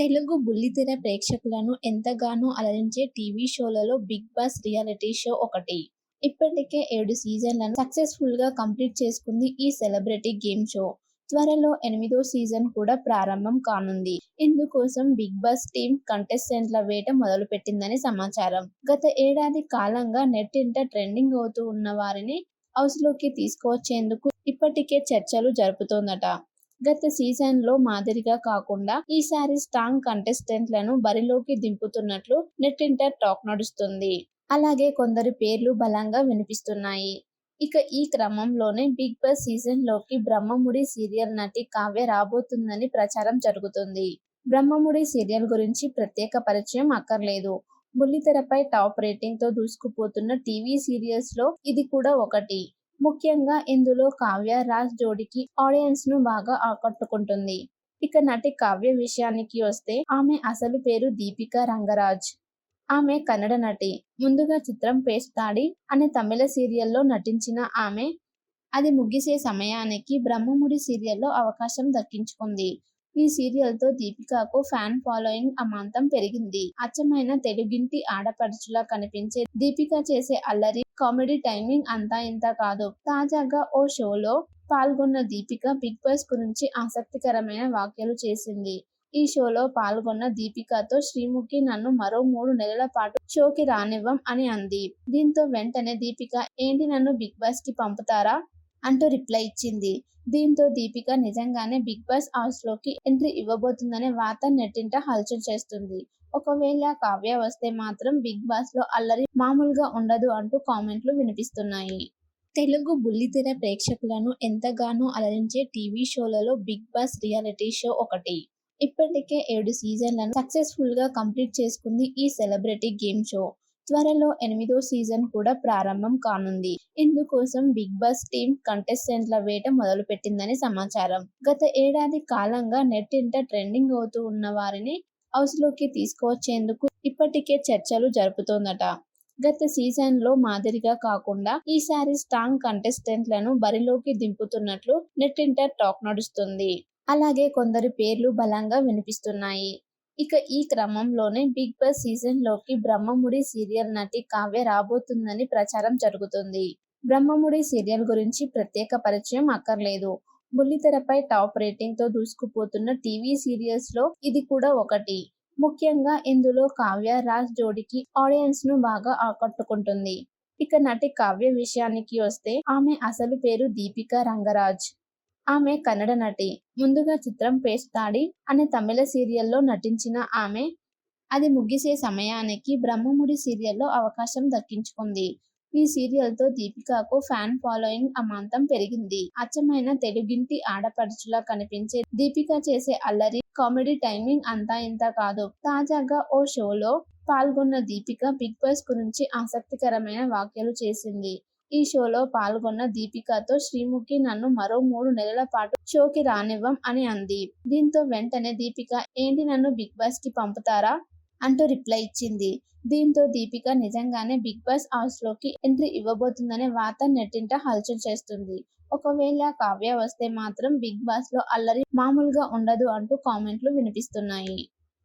తెలుగు బుల్లితెర ప్రేక్షకులను ఎంతగానో అలరించే టీవీ షోలలో బిగ్ బాస్ రియాలిటీ షో ఒకటి. ఇప్పటికే ఏడు సీజన్లను సక్సెస్ఫుల్గా కంప్లీట్ చేసుకుంది ఈ సెలబ్రిటీ గేమ్ షో. త్వరలో ఎనిమిదో సీజన్ కూడా ప్రారంభం కానుంది. ఇందుకోసం బిగ్ బాస్ టీమ్ కంటెస్టెంట్ల వేట మొదలుపెట్టిందని సమాచారం. గత ఏడాది కాలంగా నెట్టింట ట్రెండింగ్ అవుతూ ఉన్న వారిని హౌస్లోకి తీసుకువచ్చేందుకు ఇప్పటికే చర్చలు జరుపుతోందట. గత సీజన్లో మాదిరిగా కాకుండా ఈసారి స్ట్రాంగ్ కంటెస్టెంట్లను బరిలోకి దింపుతున్నట్లు నెట్టింట టాక్ నడుస్తుంది అలాగే కొందరి పేర్లు బలంగా వినిపిస్తున్నాయి. ఇక ఈ క్రమంలోనే బిగ్ బాస్ సీజన్లోకి బ్రహ్మముడి సీరియల్ నటి కావ్య రాబోతుందని ప్రచారం జరుగుతుంది బ్రహ్మముడి సీరియల్ గురించి ప్రత్యేక పరిచయం అక్కర్లేదు. బుల్లితెరపై టాప్ రేటింగ్తో దూసుకుపోతున్న టీవీ సీరియల్స్లో ఇది కూడా ఒకటి. ముఖ్యంగా ఇందులో కావ్య రాజ్ జోడికి ఆడియన్స్ను బాగా ఆకట్టుకుంటుంది. ఇక నటి కావ్య విషయానికి వస్తే ఆమె అసలు పేరు దీపికా రంగరాజ్. ఆమె కన్నడ నటి. ముందుగా చిత్రం పేస్తాడి అనే తమిళ సీరియల్లో నటించిన ఆమె అది ముగిసే సమయానికి బ్రహ్మముడి సీరియల్లో అవకాశం దక్కించుకుంది. ఈ సీరియల్తో దీపికకు ఫ్యాన్ ఫాలోయింగ్ అమాంతం పెరిగింది. అచ్చమైన తెలుగింటి ఆడపడుచులా కనిపించే దీపిక చేసే అల్లరి, కామెడీ టైమింగ్ అంతా ఇంత కాదు. తాజాగా ఓ షోలో పాల్గొన్న దీపిక బిగ్ బాస్ గురించి ఆసక్తికరమైన వ్యాఖ్యలు చేసింది. ఈ షోలో పాల్గొన్న దీపికతో శ్రీముఖి నన్ను మరో మూడు నెలల పాటు షోకి రానివ్వం అని అంది. దీంతో వెంటనే దీపిక ఏంటి నన్ను బిగ్ బాస్కి పంపుతారా? అంటూ రిప్లై ఇచ్చింది. దీంతో దీపిక నిజంగానే బిగ్ బాస్ హౌస్లోకి ఎంట్రీ ఇవ్వబోతుందనే వార్త నెట్టింట హల్చల్ చేస్తుంది. ఒకవేళ కావ్య వస్తే మాత్రం బిగ్ బాస్లో అల్లరి మామూలుగా ఉండదు అంటూ కామెంట్లు వినిపిస్తున్నాయి. తెలుగు బుల్లితెర ప్రేక్షకులను ఎంతగానో అలరించే టీవీ షోలలో బిగ్ బాస్ రియాలిటీ షో ఒకటి. ఇప్పటికే ఏడు సీజన్లను సక్సెస్ఫుల్గా కంప్లీట్ చేసుకుంది ఈ సెలబ్రిటీ గేమ్ షో. త్వరలో ఎనిమిదో సీజన్ కూడా ప్రారంభం కానుంది. ఇందుకోసం బిగ్ బాస్ టీమ్ కంటెస్టెంట్ల వేట మొదలుపెట్టిందని సమాచారం. గత ఏడాది కాలంగా నెట్టింట ట్రెండింగ్ అవుతూ ఉన్న వారిని హౌస్లోకి తీసుకువచ్చేందుకు ఇప్పటికే చర్చలు జరుపుతోందట. గత సీజన్లో మాదిరిగా కాకుండా ఈసారి స్ట్రాంగ్ కంటెస్టెంట్లను బరిలోకి దింపుతున్నట్లు నెట్టింట టాక్ నడుస్తుంది అలాగే కొందరి పేర్లు బలంగా వినిపిస్తున్నాయి. ఇక ఈ క్రమంలోనే బిగ్ బాస్ సీజన్లోకి బ్రహ్మముడి సీరియల్ నటి కావ్య రాబోతుందని ప్రచారం జరుగుతుంది బ్రహ్మముడి సీరియల్ గురించి ప్రత్యేక పరిచయం అక్కర్లేదు. బుల్లితెరపై టాప్ రేటింగ్తో దూసుకుపోతున్న టీవీ సీరియల్స్లో ఇది కూడా ఒకటి. ముఖ్యంగా ఇందులో కావ్య రాజ్ జోడికి ఆడియన్స్ను బాగా ఆకట్టుకుంటుంది. ఇక నటి కావ్య విషయానికి వస్తే ఆమె అసలు పేరు దీపికా రంగరాజ్. ఆమె కన్నడ నటి. ముందుగా చిత్రం పేస్తాడి అనే తమిళ సీరియల్లో నటించిన ఆమె అది ముగిసే సమయానికి బ్రహ్మముడి సీరియల్లో అవకాశం దక్కించుకుంది. ఈ సీరియల్తో దీపికకు ఫ్యాన్ ఫాలోయింగ్ అమాంతం పెరిగింది. అచ్చమైన తెలుగింటి ఆడపడుచులా కనిపించే దీపిక చేసే అల్లరి, కామెడీ టైమింగ్ అంతా ఇంత కాదు. తాజాగా ఓ షోలో పాల్గొన్న దీపిక బిగ్ బాస్ గురించి ఆసక్తికరమైన వ్యాఖ్యలు చేసింది. ఈ షోలో పాల్గొన్న దీపికతో శ్రీముఖి నన్ను మరో మూడు నెలల పాటు షోకి రానివ్వం అని అంది. దీంతో వెంటనే దీపిక ఏంటి నన్ను బిగ్ బాస్కి పంపుతారా? అంటూ రిప్లై ఇచ్చింది. దీంతో దీపిక నిజంగానే బిగ్ బాస్ హౌస్లోకి ఎంట్రీ ఇవ్వబోతుందనే వార్త నెట్టింట హల్చల్ చేస్తుంది. ఒకవేళ కావ్య వస్తే మాత్రం బిగ్ బాస్లో అల్లరి మామూలుగా ఉండదు అంటూ కామెంట్లు వినిపిస్తున్నాయి.